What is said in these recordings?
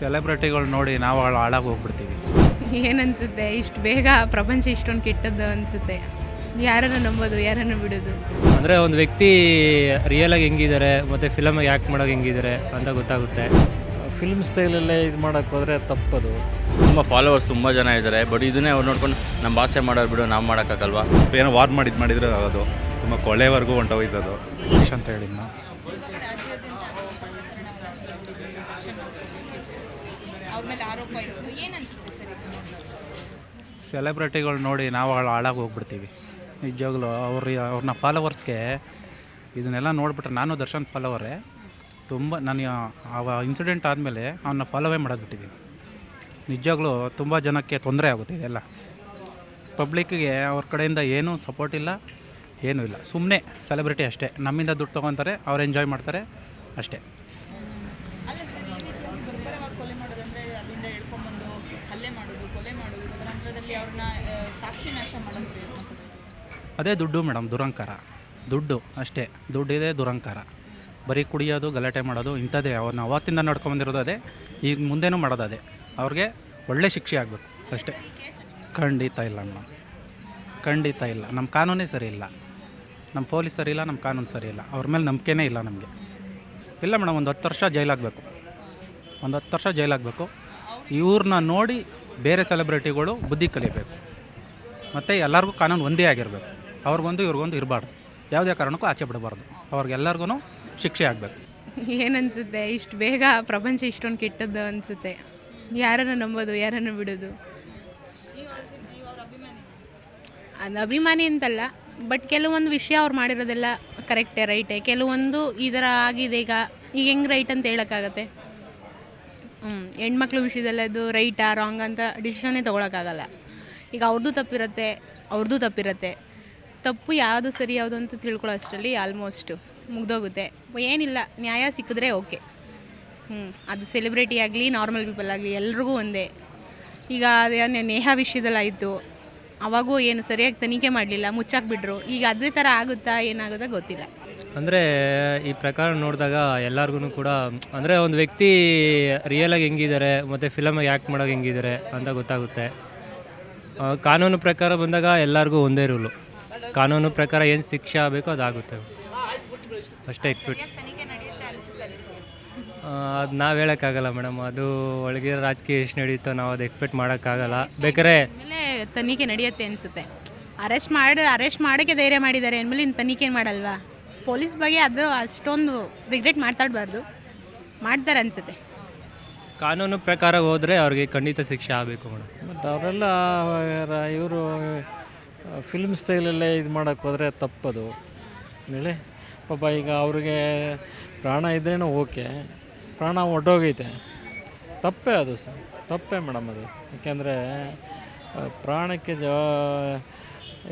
ಸೆಲೆಬ್ರಿಟಿಗಳು ನೋಡಿ ನಾವು ಹಾಳು ಹಾಳಾಗಿ ಹೋಗ್ಬಿಡ್ತೀವಿ. ಏನನ್ಸುತ್ತೆ? ಇಷ್ಟು ಬೇಗ ಪ್ರಪಂಚ ಇಷ್ಟೊಂದು ಕೆಟ್ಟದ್ದು ಅನಿಸುತ್ತೆ. ಯಾರನ್ನು ನಂಬೋದು ಯಾರನ್ನು ಬಿಡೋದು? ಅಂದರೆ ಒಂದು ವ್ಯಕ್ತಿ ರಿಯಲಾಗಿ ಹೆಂಗಿದ್ದಾರೆ ಮತ್ತು ಫಿಲಮಾಗಿ ಆ್ಯಕ್ಟ್ ಮಾಡೋಕೆ ಹೆಂಗಿದ್ದಾರೆ ಅಂತ ಗೊತ್ತಾಗುತ್ತೆ. ಫಿಲ್ಮ್ ಸ್ಟೈಲಲ್ಲೇ ಇದು ಮಾಡೋಕ್ಕೆ ಹೋದರೆ ತಪ್ಪದು. ತುಂಬ ಫಾಲೋವರ್ಸ್ ತುಂಬ ಜನ ಇದ್ದಾರೆ ಬಟ್ ಇದನ್ನೇ ಅವ್ರು ನೋಡ್ಕೊಂಡು ನಮ್ಮ ಭಾಷೆ ಮಾಡೋರು ಬಿಡು ನಾವು ಮಾಡೋಕ್ಕಾಗಲ್ವಾ ಏನೋ ವಾರ್ ಮಾಡಿದ್ದು ಮಾಡಿದ್ರೆ ಅದು ತುಂಬ ಅಂತ ಹೊಂಟೋಯ್ತದು. ಸೆಲೆಬ್ರಿಟಿಗಳು ನೋಡಿ ನಾವು ಹಾಳು ಹಾಳಾಗಿ ಹೋಗ್ಬಿಡ್ತೀವಿ. ನಿಜವಾಗ್ಲೂ ಅವ್ರ ಅವ್ರನ್ನ ಫಾಲೋವರ್ಸ್ಗೆ ಇದನ್ನೆಲ್ಲ ನೋಡಿಬಿಟ್ರೆ ನಾನು ದರ್ಶನ್ ಫಾಲೋವರೇ ತುಂಬ ನಾನು ಆ ಇನ್ಸಿಡೆಂಟ್ ಆದಮೇಲೆ ಅವನ್ನ ಫಾಲೋವೇ ಮಾಡೋದು ಬಿಟ್ಟಿದ್ದೀನಿ. ನಿಜವಾಗ್ಲೂ ತುಂಬ ಜನಕ್ಕೆ ತೊಂದರೆ ಆಗುತ್ತೆ ಇದೆಲ್ಲ. ಪಬ್ಲಿಕ್ಗೆ ಅವ್ರ ಕಡೆಯಿಂದ ಏನೂ ಸಪೋರ್ಟ್ ಇಲ್ಲ, ಏನೂ ಇಲ್ಲ. ಸುಮ್ಮನೆ ಸೆಲೆಬ್ರಿಟಿ ಅಷ್ಟೇ. ನಮ್ಮಿಂದ ದುಡ್ಡು ತೊಗೊತಾರೆ, ಅವ್ರು ಎಂಜಾಯ್ ಮಾಡ್ತಾರೆ ಅಷ್ಟೇ ಅಲ್ಲ ಸರ್ ಈ ರೀತಿ ಅವ್ರು ಬರ್ಬರವಾಗಿ ಕೊಲೆ ಮಾಡೋದಂದ್ರೆ ಅಲ್ಲಿಂದ ಎಳ್ಕೊಂಬಂದು ಹಲ್ಲೆ ಮಾಡೋದು ಕೊಲೆ ಮಾಡೋದು ತದನಂತರದಲ್ಲಿ ಅವ್ರನ್ನ ನಾಶ ಮಾಡೋದು. ಅದೇ ದುಡ್ಡು ಮೇಡಮ್ ದುರಂಕಾರ. ದುಡ್ಡು ಅಷ್ಟೇ ದುಡ್ಡಿದೆ ದುರಂಕಾರ. ಬರೀ ಕುಡಿಯೋದು ಗಲಾಟೆ ಮಾಡೋದು ಇಂಥದ್ದೇ. ಅವ್ರನ್ನ ಅವತ್ತಿಂದ ನಡ್ಕೊಂಬಂದಿರೋದು ಅದೇ ಈಗ ಮುಂದೆನೂ ಮಾಡೋದು ಅದೇ. ಅವ್ರಿಗೆ ಒಳ್ಳೆ ಶಿಕ್ಷೆ ಆಗಬೇಕು ಅಷ್ಟೇ. ಖಂಡಿತ ಇಲ್ಲ ಮೇಡಮ್. ಖಂಡಿತ ಇಲ್ಲ. ನಮ್ಮ ಕಾನೂನೇ ಸರಿ ಇಲ್ಲ. ನಮ್ಮ ಪೊಲೀಸ್ ಸರಿ ಇಲ್ಲ ನಮ್ಮ ಕಾನೂನು ಸರಿ ಇಲ್ಲ. ಅವ್ರ ಮೇಲೆ ನಂಬಿಕೆನೇ ಇಲ್ಲ ನಮಗೆ. ಇಲ್ಲ ಮೇಡಮ್ ಒಂದು ಹತ್ತು ವರ್ಷ ಜೈಲಾಗಬೇಕು. ಒಂದು ಹತ್ತು ವರ್ಷ ಜೈಲಾಗಬೇಕು. ಇವ್ರನ್ನ ನೋಡಿ ಬೇರೆ ಸೆಲೆಬ್ರಿಟಿಗಳು ಬುದ್ಧಿ ಕಲಿಬೇಕು. ಮತ್ತು ಎಲ್ಲರಿಗೂ ಕಾನೂನು ಒಂದೇ ಆಗಿರಬೇಕು. ಅವ್ರಿಗೊಂದು, ಇವ್ರಿಗೊಂದು ಇರಬಾರ್ದು. ಯಾವುದೇ ಕಾರಣಕ್ಕೂ ಆಚೆ ಬಿಡಬಾರ್ದು. ಅವ್ರಿಗೆಲ್ಲರಿಗೂ ಶಿಕ್ಷೆ ಆಗಬೇಕು. ಏನನ್ಸುತ್ತೆ ಇಷ್ಟು ಬೇಗ ಪ್ರಪಂಚ ಇಷ್ಟೊಂದು ಕೆಟ್ಟದ್ದು ಅನಿಸುತ್ತೆ. ಯಾರನ್ನು ನಂಬೋದು, ಯಾರನ್ನು ಬಿಡೋದು? ಅದು ಅಭಿಮಾನಿ ಅಂತಲ್ಲ ಬಟ್ ಕೆಲವೊಂದು ವಿಷಯ ಅವ್ರು ಮಾಡಿರೋದೆಲ್ಲ ಕರೆಕ್ಟೇ ರೈಟೇ ಕೆಲವೊಂದು ಈ ಥರ ಆಗಿದೆ ಈಗ. ಈಗ ಹೆಂಗೆ ರೈಟ್ ಅಂತ ಹೇಳೋಕ್ಕಾಗತ್ತೆ? ಹ್ಞೂ ಹೆಣ್ಮಕ್ಳು ವಿಷಯದಲ್ಲಿ ಅದು ರೈಟಾ ರಾಂಗ್ ಅಂತ ಡಿಸಿಷನ್ನೇ ತೊಗೊಳಕ್ಕಾಗಲ್ಲ. ಈಗ ಅವ್ರದ್ದು ತಪ್ಪಿರುತ್ತೆ ಅವ್ರದ್ದು ತಪ್ಪಿರುತ್ತೆ. ತಪ್ಪು ಯಾವುದು ಸರಿ, ಯಾವುದು ಅಂತ ತಿಳ್ಕೊಳ್ಳೋ ಅಷ್ಟರಲ್ಲಿ ಆಲ್ಮೋಸ್ಟು ಮುಗ್ದೋಗುತ್ತೆ. ಏನಿಲ್ಲ, ನ್ಯಾಯ ಸಿಕ್ಕಿದ್ರೆ ಓಕೆ ಹ್ಞೂ ಅದು ಸೆಲೆಬ್ರಿಟಿ ಆಗಲಿ ನಾರ್ಮಲ್ ಪೀಪಲ್ ಆಗಲಿ, ಎಲ್ರಿಗೂ ಒಂದೇ. ಈಗ ಅದೇ ನೇಹ ವಿಷಯದಲ್ಲಾಯಿತು ಅವಾಗೂ ಏನು ಸರಿಯಾಗಿ ತನಿಖೆ ಮಾಡಲಿಲ್ಲ, ಮುಚ್ಚಾಕ್ಬಿಟ್ರು. ಈಗ ಅದೇ ಥರ ಆಗುತ್ತಾ, ಏನಾಗುತ್ತಾ ಗೊತ್ತಿಲ್ಲ. ಅಂದರೆ, ಈ ಪ್ರಕಾರ ನೋಡಿದಾಗ ಎಲ್ಲರಿಗೂ ಕೂಡ, ಅಂದರೆ ಒಂದು ವ್ಯಕ್ತಿ ರಿಯಲಾಗಿ ಹೆಂಗಿದ್ದಾರೆ ಮತ್ತು ಫಿಲಮಾಗಿ ಆ್ಯಕ್ಟ್ ಮಾಡೋಕೆ ಹೆಂಗಿದ್ದಾರೆ ಅಂತ ಗೊತ್ತಾಗುತ್ತೆ. ಕಾನೂನು ಪ್ರಕಾರ ಬಂದಾಗ ಎಲ್ಲರಿಗೂ ಒಂದೇ ರೂಲು ಕಾನೂನು ಪ್ರಕಾರ ಏನು ಶಿಕ್ಷೆ ಆಗಬೇಕು ಅದಾಗುತ್ತೆ. ಅಷ್ಟೇ ಎಕ್ಸ್ಪೆಕ್ಟ್ ತನಿಖೆ ನಡೆಯುತ್ತೆ ಅನಿಸುತ್ತೆ ಅದು ನಾವು ಹೇಳೋಕ್ಕಾಗಲ್ಲ ಮೇಡಮ್ ಅದು ಒಳಗೆ ರಾಜಕೀಯ ಎಷ್ಟು ನಡೆಯುತ್ತೋ ನಾವು ಅದು ಎಕ್ಸ್ಪೆಕ್ಟ್ ಮಾಡೋಕ್ಕಾಗಲ್ಲ. ಬೇಕಾದ್ರೆ ತನಿಖೆ ನಡೆಯುತ್ತೆ ಅನಿಸುತ್ತೆ. ಅರೆಸ್ಟ್ ಮಾಡಿ ಅರೆಸ್ಟ್ ಮಾಡೋಕ್ಕೆ ಧೈರ್ಯ ಮಾಡಿದ್ದಾರೆ ಅಂದಮೇಲೆ ಇನ್ನು ತನಿಖೆ ಮಾಡಲ್ವಾ? ಪೊಲೀಸ್ ಬಗ್ಗೆ ಅದು ಅಷ್ಟೊಂದು ರಿಗ್ರೆಟ್ ಮಾತಾಡಬಾರ್ದು ಮಾಡ್ತಾರೆ ಅನಿಸುತ್ತೆ. ಕಾನೂನು ಪ್ರಕಾರ ಹೋದರೆ ಅವ್ರಿಗೆ ಖಂಡಿತ ಶಿಕ್ಷೆ ಆಗಬೇಕು ಮೇಡಮ್. ಮತ್ತು ಅವರೆಲ್ಲ ಇವರು ಫಿಲ್ಮ್ ಸ್ಟೈಲಲ್ಲೇ ಇದು ಮಾಡೋಕ್ಕೆ ಹೋದರೆ ತಪ್ಪದು. ಹೇಳಿ? ಪಾಪ ಈಗ ಅವ್ರಿಗೆ ಪ್ರಾಣ ಇದ್ರೇ ಓಕೆ. ಪ್ರಾಣ ಒಡ್ಡೋಗೈತೆ. ತಪ್ಪೇ ಅದು ಸರ್. ತಪ್ಪೇ ಮೇಡಮ್ ಅದು. ಯಾಕೆಂದರೆ ಪ್ರಾಣಕ್ಕೆ ಜ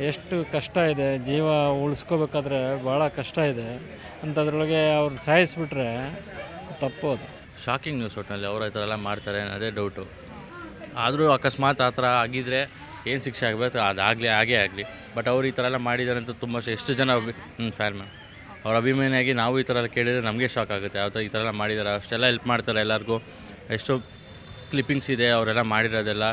ಎಷ್ಟು ಕಷ್ಟ ಇದೆ, ಜೀವ ಉಳಿಸ್ಕೋಬೇಕಾದ್ರೆ ಭಾಳ ಕಷ್ಟ ಇದೆ. ಅಂಥದ್ರೊಳಗೆ ಅವ್ರು ಸಾಯಿಸ್ಬಿಟ್ರೆ ತಪ್ಪೋದು ಶಾಕಿಂಗ್ ನ್ಯೂಸ್ ಒಟ್ಟಿನಲ್ಲಿ ಅವರು ಈ ಥರ ಎಲ್ಲ ಮಾಡ್ತಾರೆ ಅನ್ನೋದೇ ಡೌಟು ಆದರೂ ಅಕಸ್ಮಾತ್ ಆ ಥರ ಆಗಿದ್ದರೆ ಏನು ಶಿಕ್ಷೆ ಆಗಬೇಕು? ಅದಾಗಲಿ ಹಾಗೇ ಆಗಲಿ. ಬಟ್ ಅವ್ರು ಈ ಥರ ಎಲ್ಲ ಮಾಡಿದ್ದಾರೆ ಅಂತ ತುಂಬ ಎಷ್ಟು ಜನ ಅಭಿ ಹ್ಞೂ ಫ್ಯಾನ್ ಮ್ಯಾಮ್ ಅವ್ರ ಅಭಿಮಾನಿಯಾಗಿ ನಾವು ಈ ಥರ ಎಲ್ಲ ಕೇಳಿದರೆ ನಮಗೆ ಶಾಕ್ ಆಗುತ್ತೆ. ಯಾವ ಥರ ಈ ಥರ ಎಲ್ಲ ಮಾಡಿದ್ದಾರೆ. ಅಷ್ಟೆಲ್ಲ ಹೆಲ್ಪ್ ಮಾಡ್ತಾರೆ ಎಲ್ಲರಿಗೂ. ಎಷ್ಟು ಕ್ಲಿಪ್ಪಿಂಗ್ಸ್ ಇದೆ ಅವರೆಲ್ಲ ಮಾಡಿರೋದೆಲ್ಲ.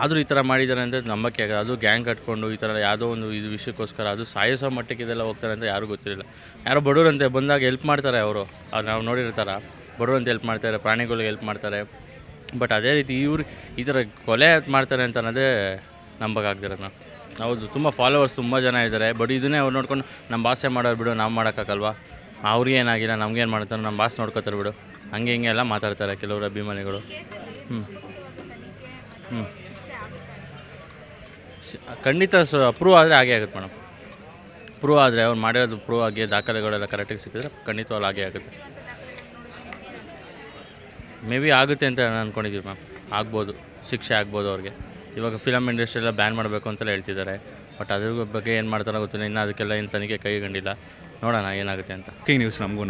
ಆದರೂ ಈ ಥರ ಮಾಡಿದ್ದಾರೆ ಅಂತ ನಂಬಕ್ಕೆ ಆಗಲ್ಲ. ಅದು ಗ್ಯಾಂಗ್ ಕಟ್ಕೊಂಡು ಈ ಥರ ಯಾವುದೋ ಒಂದು ಇದು ವಿಷಯಕ್ಕೋಸ್ಕರ ಅದು ಸಾಯಿಸೋ ಮಟ್ಟಕ್ಕೆ ಇದೆಲ್ಲ ಹೋಗ್ತಾರೆ ಅಂತ ಯಾರೂ ಗೊತ್ತಿರಲಿಲ್ಲ ಯಾರೋ ಬಡವರಂತೆ ಬಂದಾಗ ಹೆಲ್ಪ್ ಮಾಡ್ತಾರೆ ಅವರು. ಅವ್ರು ನಾವು ನೋಡಿರ್ತಾರ. ಬಡವರಂತ ಹೆಲ್ಪ್ ಮಾಡ್ತಾರೆ ಪ್ರಾಣಿಗಳಿಗೆ ಹೆಲ್ಪ್ ಮಾಡ್ತಾರೆ ಬಟ್ ಅದೇ ರೀತಿ ಇವ್ರು ಈ ಥರ ಕೊಲೆ ಮಾಡ್ತಾರೆ ಅಂತ ಅನ್ನೋದೇ ನಂಬಕ್ಕಾಗ್ದಿರೋದು ನಾವು. ಹೌದು, ತುಂಬ ಫಾಲೋವರ್ಸ್ ತುಂಬ ಜನ ಇದ್ದಾರೆ. ಬಟ್ ಇದನ್ನೇ ಅವ್ರು ನೋಡ್ಕೊಂಡು ನಮ್ಮ ಭಾಷೆ ಮಾಡೋರು ಬಿಡು, ನಾವು ಮಾಡೋಕ್ಕಾಗಲ್ವಾ? ಅವ್ರಿಗೆ ಏನಾಗಿಲ್ಲ ನಮ್ಗೇನು ಮಾಡ್ತಾರೆ ನಮ್ಮ ಭಾಷೆ ನೋಡ್ಕೋತಾರೆ ಬಿಡು. ಹಂಗೆ ಹಿಂಗೆ ಎಲ್ಲ ಮಾತಾಡ್ತಾರೆ ಕೆಲವರು ಅಭಿಮಾನಿಗಳು. ಹ್ಞೂ ಹ್ಞೂ ಖಂಡಿತ ಸ ಪ್ರೂವ್ ಆದರೆ ಹಾಗೆ ಆಗುತ್ತೆ ಮೇಡಮ್. ಪ್ರೂವ್ ಆದರೆ ಅವ್ರು ಮಾಡಿರೋದು ಪ್ರೂವ್ ಆಗಿ ದಾಖಲೆಗಳೆಲ್ಲ ಕರೆಕ್ಟಾಗಿ ಸಿಕ್ಕಿದ್ರೆ ಖಂಡಿತವಾಗಿ ಹಾಗೆ ಆಗುತ್ತೆ. ಮೇ ಬಿ ಆಗುತ್ತೆ ಅಂತ ನಾನು ಅಂದ್ಕೊಂಡಿದ್ದೀವಿ ಮ್ಯಾಮ್ ಆಗ್ಬೋದು, ಶಿಕ್ಷೆ ಆಗ್ಬೋದು ಅವ್ರಿಗೆ. ಇವಾಗ ಫಿಲಮ್ ಇಂಡಸ್ಟ್ರಿ ಎಲ್ಲ ಬ್ಯಾನ್ ಮಾಡಬೇಕು ಅಂತೆಲ್ಲ ಹೇಳ್ತಿದ್ದಾರೆ. ಬಟ್ ಅದ್ರ ಬಗ್ಗೆ ಏನು ಮಾಡ್ತಾರೋ ಗೊತ್ತಿಲ್ಲ. ಇನ್ನು ಅದಕ್ಕೆಲ್ಲ ಏನು ತನಿಖೆ ಕೈಗೊಂಡಿಲ್ಲ ನೋಡೋಣ ಏನಾಗುತ್ತೆ ಅಂತ. ಕುಕಿಂಗ್ ನ್ಯೂಸ್ ನಮಗೂ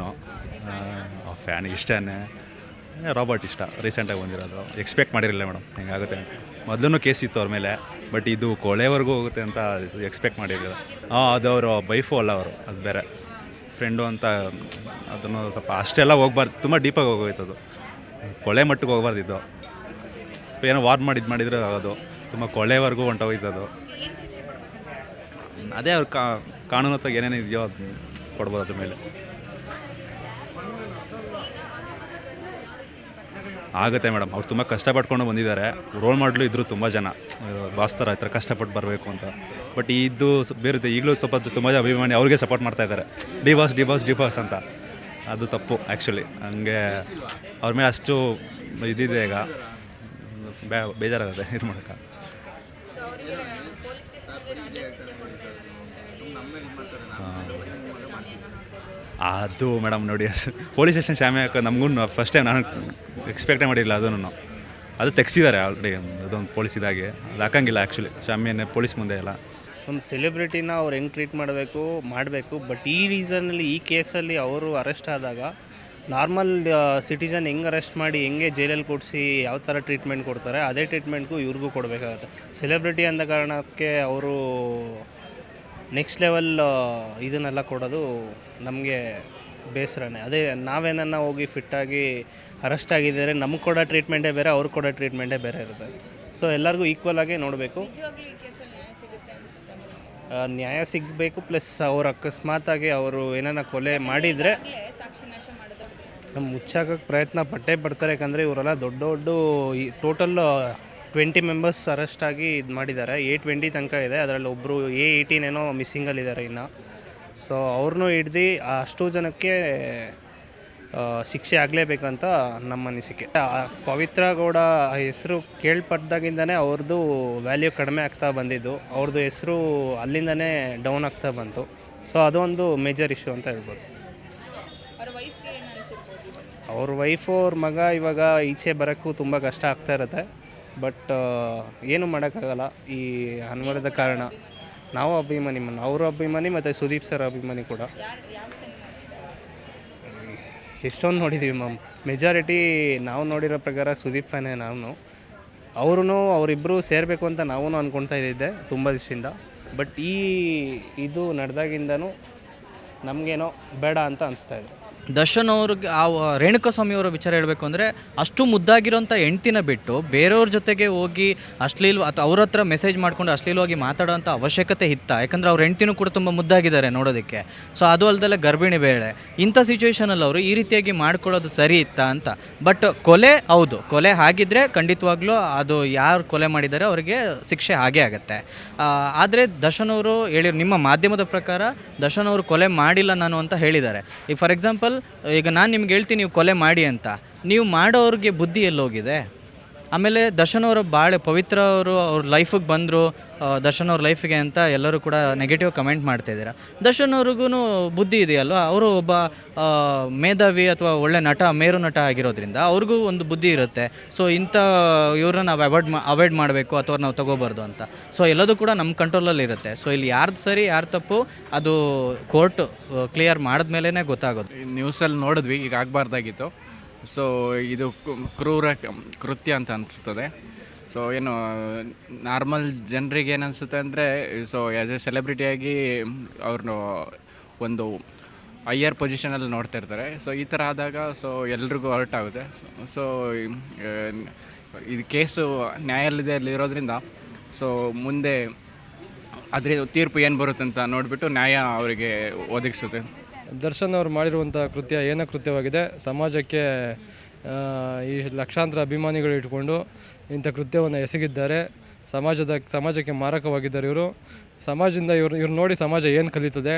ಫ್ಯಾನ್ ಇಷ್ಟನೇ. ರಾಬರ್ಟ್ ಇಷ್ಟ. ರೀಸೆಂಟಾಗಿ ಬಂದಿರೋದು. ಎಕ್ಸ್ಪೆಕ್ಟ್ ಮಾಡಿರಲಿಲ್ಲ ಮೇಡಮ್ ಹೆಂಗಾಗುತ್ತೆ ಮೊದಲು ಕೇಸ್ ಇತ್ತು ಅವ್ರ ಮೇಲೆ. ಬಟ್ ಇದು ಕೊಳೆವರೆಗೂ ಹೋಗುತ್ತೆ ಅಂತ ಎಕ್ಸ್ಪೆಕ್ಟ್ ಮಾಡಿರಲಿಲ್ಲ. ಹಾಂ ಅದು ಅವರು ಬೈಫು ಅಲ್ಲ ಅವರು. ಅದು ಬೇರೆ. ಫ್ರೆಂಡು ಅಂತ ಅದನ್ನು ಸ್ವಲ್ಪ ಅಷ್ಟೆಲ್ಲ ಹೋಗ್ಬಾರ್ದು. ತುಂಬ ಡೀಪಾಗಿ ಹೋಗೋಯ್ತು ಅದು ಕೊಳೆ ಮಟ್ಟಿಗೆ ಹೋಗ್ಬಾರ್ದಿದ್ದು ಸ್ವಲ್ಪ ಏನೋ ವಾರ್ ಮಾಡಿ ಇದು ಮಾಡಿದ್ರೆ ಆಗೋದು. ತುಂಬ ಕೊಳೆವರೆಗೂ ಅದು ಅದೇ ಅವ್ರು ಕಾ, ಕಾನೂನು ಹತ್ತಾಗ ಏನೇನು ಇದೆಯೋ ಅದು ಕೊಡ್ಬೋದು ಅದ್ರ ಮೇಲೆ. ಆಗುತ್ತೆ ಮೇಡಮ್. ಅವ್ರು ತುಂಬ ಕಷ್ಟಪಟ್ಕೊಂಡು ಬಂದಿದ್ದಾರೆ. ರೋಲ್ ಮಾಡಲು ಇದ್ರು ತುಂಬ ಜನ. ಬಾಸ್ತಾರ ಈ ಥರ ಕಷ್ಟಪಟ್ಟು ಬರಬೇಕು ಅಂತ. ಬಟ್ ಇದು ಬೇರೆ ಈಗಲೂ ಸ್ವಲ್ಪ ತುಂಬ ಜನ ಅಭಿಮಾನಿ ಅವ್ರಿಗೆ ಸಪೋರ್ಟ್ ಮಾಡ್ತಾ ಇದ್ದಾರೆ. ಡಿವಾಸ್ ಡಿ ಬಾಸ್ ಅಂತ. ಅದು ತಪ್ಪು ಆ್ಯಕ್ಚುಲಿ ಹಂಗೆ ಅವ್ರ ಮೇಲೆ ಅಷ್ಟು ಇದಿದೆ ಈಗ. ಬೇ ಬೇಜಾರಾಗುತ್ತೆ ಇದು ಮಾಡೋಕ್ಕೆ. ಸೊ ಅವರಿಗೆ ಪೊಲೀಸ್ ಸ್ಟೇಷನ್ಗೆ ರಾಜ್ಯಾತಿಥ್ಯ ಕೊಡ್ತಾ ಇದ್ದಾರೆ ಅಂತ ಹೇಳಿ. ಅದು ಮೇಡಮ್ ನೋಡಿ ಪೊಲೀಸ್ ಸ್ಟೇಷನ್ ಶಾಮೆ ಹಾಕೋ ನಮಗೂ ಫಸ್ಟ್ ಟೈಮ್ ನಾನು ಎಕ್ಸ್ಪೆಕ್ಟೇ ಮಾಡಿಲ್ಲ ಅದನ್ನು. ಅದು ತೆಗ್ಸಿದ್ದಾರೆ ಆಲ್ರೆಡಿ ಅದೊಂದು ಪೊಲೀಸ್ ಇದಾಗಿ. ಅದು ಹಾಕಂಗಿಲ್ಲ ಆ್ಯಕ್ಚುಲಿ ಶಾಮಿಯನ್ನೇ ಪೊಲೀಸ್ ಮುಂದೆ ಎಲ್ಲ. ಒಂದು ಸೆಲೆಬ್ರಿಟಿನ ಅವ್ರು ಹೆಂಗೆ ಟ್ರೀಟ್ ಮಾಡಬೇಕು ಮಾಡಬೇಕು. ಬಟ್ ಈ ರೀಸನಲ್ಲಿ ಈ ಕೇಸಲ್ಲಿ ಅವರು ಅರೆಸ್ಟ್ ಆದಾಗ ನಾರ್ಮಲ್ ಸಿಟಿಜನ್ ಹೆಂಗೆ ಅರೆಸ್ಟ್ ಮಾಡಿ, ಹೆಂಗೆ ಜೈಲಲ್ಲಿ ಕೊಡಿಸಿ, ಯಾವ ಥರ ಟ್ರೀಟ್ಮೆಂಟ್ ಕೊಡ್ತಾರೆ, ಅದೇ ಟ್ರೀಟ್ಮೆಂಟ್ಗೂ ಇವ್ರಿಗೂ ಕೊಡಬೇಕಾಗುತ್ತೆ. ಸೆಲೆಬ್ರಿಟಿ ಅಂದ ಕಾರಣಕ್ಕೆ ಅವರು ನೆಕ್ಸ್ಟ್ ಲೆವೆಲ್ ಇದನ್ನೆಲ್ಲ ಕೊಡೋದು ನಮಗೆ ಬೇಸರನೇ. ಅದೇ ನಾವೇನನ್ನ ಹೋಗಿ ಫಿಟ್ಟಾಗಿ ಅರೆಸ್ಟ್ ಆಗಿದ್ದರೆ ನಮಗೆ ಕೊಡೋ ಟ್ರೀಟ್ಮೆಂಟೇ ಬೇರೆ ಅವ್ರಿಗೆ ಕೊಡೋ ಟ್ರೀಟ್ಮೆಂಟೇ ಬೇರೆ ಇರುತ್ತೆ. ಸೊ ಎಲ್ಲರಿಗೂ ಈಕ್ವಲ್ ಆಗಿ ನೋಡಬೇಕು ನಿಜವಾಗ್ಲೂ ಈ ಕೇಸಲ್ಲಿ ನ್ಯಾಯ ಸಿಗುತ್ತೆ ಅನ್ಸುತ್ತೆ ನಿಮಗೆ ಆ, ನ್ಯಾಯ ಸಿಗಬೇಕು ಪ್ಲಸ್ ಅವ್ರು ಅಕಸ್ಮಾತಾಗಿ ಅವರು ಏನನ್ನ ಕೊಲೆ ಮಾಡಿದರೆ ನಮ್ಮ ಮುಚ್ಚಾಕಕ್ಕೆ ಪ್ರಯತ್ನ ಪಟ್ಟೇ ಪಡ್ತಾರೆ ಯಾಕಂದರೆ ಇವರೆಲ್ಲ ದೊಡ್ಡ ದೊಡ್ಡ ಈ ಟೋಟಲ್ ಟ್ವೆಂಟಿ ಮೆಂಬರ್ಸ್ ಅರೆಸ್ಟ್ ಆಗಿ ಇದು ಮಾಡಿದ್ದಾರೆ. ಎ ಟ್ವೆಂಟಿ ತನಕ ಇದೆ ಅದರಲ್ಲಿ ಒಬ್ಬರು ಎ ಏಯ್ಟೀನ್ ಏನೋ ಮಿಸ್ಸಿಂಗಲ್ಲಿದ್ದಾರೆ ಇನ್ನು. ಸೊ ಅವ್ರನ್ನೂ ಹಿಡ್ದು ಅಷ್ಟು ಜನಕ್ಕೆ ಶಿಕ್ಷೆ ಆಗಲೇಬೇಕಂತ ನಮ್ಮ ಅನಿಸಿಕೆ. ಪವಿತ್ರ ಗೌಡ ಹೆಸರು ಕೇಳ್ಪಟ್ಟಾಗಿಂದನೇ ಅವ್ರದ್ದು ವ್ಯಾಲ್ಯೂ ಕಡಿಮೆ ಆಗ್ತಾ ಬಂದಿದ್ದು. ಅವ್ರದ್ದು ಹೆಸರು ಅಲ್ಲಿಂದನೇ ಡೌನ್ ಆಗ್ತಾ ಬಂತು. ಸೊ ಅದೊಂದು ಮೇಜರ್ ಇಶ್ಯೂ ಅಂತ ಹೇಳ್ಬೋದು. ಅವ್ರ ವೈಫು ಅವ್ರ ಮಗ ಇವಾಗ ಈಚೆ ಬರೋಕ್ಕೂ ತುಂಬ ಕಷ್ಟ ಆಗ್ತಾ ಇರುತ್ತೆ. ಬಟ್ ಏನು ಮಾಡೋಕ್ಕಾಗಲ್ಲ. ಈ ಅನ್ವರದ ಕಾರಣ. ನಾವು ಅಭಿಮಾನಿ ಮನ್ ಅವರು ಅಭಿಮಾನಿ ಮತ್ತು ಸುದೀಪ್ ಸರ್ ಅಭಿಮಾನಿ ಕೂಡ. ಎಷ್ಟೊಂದು ನೋಡಿದ್ದೀವಿ ಮ್ಯಾಮ್. ಮೆಜಾರಿಟಿ ನಾವು ನೋಡಿರೋ ಪ್ರಕಾರ ಸುದೀಪ್ ಫ್ಯಾನೇ ನಾನು. ಅವ್ರೂ ಅವರಿಬ್ಬರು ಸೇರಬೇಕು ಅಂತ ನಾವು ಅಂದ್ಕೊಳ್ತಾ ಇದ್ದಿದ್ದೆ ತುಂಬ ದಿವಸದಿಂದ. ಬಟ್ ಈ, ಇದು ನಡೆದಾಗಿಂದನೂ ನಮಗೇನೋ ಬೇಡ ಅಂತ ಅನಿಸ್ತಾ ಇದೆ. ದರ್ಶನ್ ಅವ್ರಿಗೆ ಆ ರೇಣುಕ ಅವರ ವಿಚಾರ ಹೇಳಬೇಕು ಅಂದರೆ ಅಷ್ಟು ಮುದ್ದಾಗಿರೋಂಥ ಹೆಂಡ್ತಿನ ಬಿಟ್ಟು ಬೇರೆಯವ್ರ ಜೊತೆಗೆ ಹೋಗಿ ಅಶ್ಲೀಲ್ ಅಥವಾ ಅವ್ರ ಹತ್ರ ಮೆಸೇಜ್ ಮಾಡ್ಕೊಂಡು ಅಶ್ಲೀಲವಾಗಿ ಮಾತಾಡೋಂಥ ಅವಶ್ಯಕತೆ ಇತ್ತ? ಯಾಕಂದರೆ ಅವ್ರ ಹೆಂಡ್ತಿನೂ ಕೂಡ ತುಂಬ ಮುದ್ದಾಗಿದ್ದಾರೆ ನೋಡೋದಕ್ಕೆ. ಸೊ ಅದು ಅಲ್ಲದಲ್ಲೇ ಗರ್ಭಿಣಿ ಬೇಳೆ. ಇಂಥ ಸಿಚುವೇಷನಲ್ಲಿ ಅವರು ಈ ರೀತಿಯಾಗಿ ಮಾಡ್ಕೊಳ್ಳೋದು ಸರಿ ಇತ್ತ ಅಂತ? ಬಟ್ ಕೊಲೆ ಹೌದು. ಕೊಲೆ ಆಗಿದ್ದರೆ ಖಂಡಿತವಾಗ್ಲೂ ಅದು ಯಾರು ಕೊಲೆ ಮಾಡಿದ್ದಾರೆ ಅವರಿಗೆ ಶಿಕ್ಷೆ ಹಾಗೇ ಆಗುತ್ತೆ. ಆದರೆ ದರ್ಶನ್ ಅವರು ನಿಮ್ಮ ಮಾಧ್ಯಮದ ಪ್ರಕಾರ ದರ್ಶನ್ ಕೊಲೆ ಮಾಡಿಲ್ಲ ನಾನು ಅಂತ ಹೇಳಿದ್ದಾರೆ. ಈಗ ಫಾರ್ ಎಕ್ಸಾಂಪಲ್ ಈಗ ನಾನು ನಿಮ್ಗೆ ಹೇಳ್ತೀನಿ ನೀವು ಕೊಲೆ ಮಾಡಿ ಅಂತ. ನೀವು ಮಾಡೋರಿಗೆ ಬುದ್ಧಿ ಎಲ್ಲೋಗಿದೆ? ಆಮೇಲೆ ದರ್ಶನ್ ಅವರು ಭಾಳ ಪವಿತ್ರ ಅವರು ಅವ್ರ ಲೈಫಿಗೆ ಬಂದರು ದರ್ಶನ್ ಅವ್ರ ಲೈಫಿಗೆ ಅಂತ ಎಲ್ಲರೂ ಕೂಡ ನೆಗೆಟಿವ್ ಕಮೆಂಟ್ ಮಾಡ್ತಾ ಇದ್ದೀರಾ. ದರ್ಶನ್ ಅವ್ರಿಗೂ ಬುದ್ಧಿ ಇದೆಯಲ್ವ? ಅವರು ಒಬ್ಬ ಮೇಧಾವಿ ಅಥವಾ ಒಳ್ಳೆ ನಟ, ಮೇರು ನಟ ಆಗಿರೋದ್ರಿಂದ ಅವ್ರಿಗೂ ಒಂದು ಬುದ್ಧಿ ಇರುತ್ತೆ. ಸೊ ಇಂಥ ಇವ್ರನ್ನ ನಾವು ಅವಾಯ್ಡ್ ಮಾ ಅವಾಯ್ಡ್ ಮಾಡಬೇಕು ಅಥವಾ ನಾವು ತಗೋಬಾರ್ದು ಅಂತ. ಸೊ ಎಲ್ಲದೂ ಕೂಡ ನಮ್ಮ ಕಂಟ್ರೋಲಲ್ಲಿ ಇರುತ್ತೆ. ಸೊ ಇಲ್ಲಿ ಯಾರ್ದು ಸರಿ ಯಾರು ತಪ್ಪು, ಅದು ಕೋರ್ಟ್ ಕ್ಲಿಯರ್ ಮಾಡಿದ್ಮೇಲೆ ಗೊತ್ತಾಗೋದು. ನ್ಯೂಸಲ್ಲಿ ನೋಡಿದ್ವಿ, ಈಗ ಆಗಬಾರ್ದಾಗಿತ್ತು. ಸೊ ಇದು ಕ್ರೂರ, ಕೃತ್ಯ ಅಂತ ಅನಿಸ್ತದೆ ಸೊ ಏನು ನಾರ್ಮಲ್ ಜನರಿಗೆ ಏನು ಅನಿಸುತ್ತೆ ಅಂದರೆ ಸೊ ಆ್ಯಸ್ ಎ ಸೆಲೆಬ್ರಿಟಿಯಾಗಿ ಅವ್ರನ್ನ ಒಂದು ಹೈಯರ್ ಪೊಸಿಷನಲ್ಲಿ ನೋಡ್ತಿರ್ತಾರೆ ಸೊ ಈ ಥರ ಆದಾಗ ಸೊ ಎಲ್ರಿಗೂ ಹರ್ಟ್ ಆಗುತ್ತೆ. ಸೊ ಇದು ಕೇಸು ನ್ಯಾಯಾಲಯದಲ್ಲಿ ಇರೋದ್ರಿಂದ ಸೊ ಮುಂದೆ ಅದ್ರ ತೀರ್ಪು ಏನು ಬರುತ್ತೆ ಅಂತ ನೋಡಿಬಿಟ್ಟು ನ್ಯಾಯ ಅವರಿಗೆ ಒದಗಿಸುತ್ತೆ. ದರ್ಶನ್ ಅವರು ಮಾಡಿರುವಂಥ ಕೃತ್ಯ ಏನ ಕೃತ್ಯವಾಗಿದೆ? ಸಮಾಜಕ್ಕೆ ಈ ಲಕ್ಷಾಂತರ ಅಭಿಮಾನಿಗಳು ಇಟ್ಕೊಂಡು ಇಂಥ ಕೃತ್ಯವನ್ನು ಎಸಗಿದ್ದಾರೆ. ಸಮಾಜದ ಸಮಾಜಕ್ಕೆ ಮಾರಕವಾಗಿದ್ದಾರೆ ಇವರು. ಸಮಾಜದಿಂದ ಇವ್ರು ಇವ್ರು ನೋಡಿ ಸಮಾಜ ಏನು ಕಲಿತದೆ?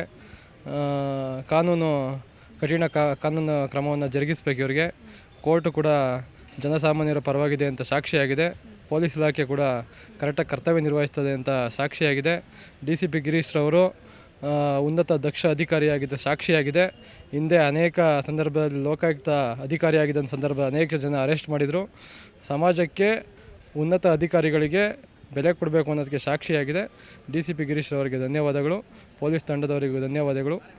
ಕಾನೂನು ಕಠಿಣ ಕಾನೂನು ಕ್ರಮವನ್ನು ಜರುಗಿಸ್ಬೇಕು ಇವರಿಗೆ. ಕೋರ್ಟು ಕೂಡ ಜನಸಾಮಾನ್ಯರ ಪರವಾಗಿದೆ ಅಂತ ಸಾಕ್ಷಿಯಾಗಿದೆ. ಪೊಲೀಸ್ ಇಲಾಖೆ ಕೂಡ ಕರೆಕ್ಟಾಗಿ ಕರ್ತವ್ಯ ನಿರ್ವಹಿಸ್ತದೆ ಅಂತ ಸಾಕ್ಷಿಯಾಗಿದೆ. ಡಿ ಸಿ ಪಿ ಗಿರೀಶ್ ರವರು ಆ, ಉನ್ನತ ದಕ್ಷ ಅಧಿಕಾರಿಯಾಗಿದ್ದ ಸಾಕ್ಷಿಯಾಗಿದೆ. ಹಿಂದೆ ಅನೇಕ ಸಂದರ್ಭದಲ್ಲಿ ಲೋಕಾಯುಕ್ತ ಅಧಿಕಾರಿಯಾಗಿದ್ದ ಸಂದರ್ಭ ಅನೇಕ ಜನ ಅರೆಸ್ಟ್ ಮಾಡಿದರು. ಸಮಾಜಕ್ಕೆ ಉನ್ನತ ಅಧಿಕಾರಿಗಳಿಗೆ ಬೆಲೆ ಕೊಡಬೇಕು ಅನ್ನೋದಕ್ಕೆ ಸಾಕ್ಷಿಯಾಗಿದೆ. ಡಿ ಸಿ ಪಿ ಗಿರೀಶ್ ಅವರಿಗೆ ಧನ್ಯವಾದಗಳು. ಪೊಲೀಸ್ ತಂಡದವರಿಗೂ ಧನ್ಯವಾದಗಳು.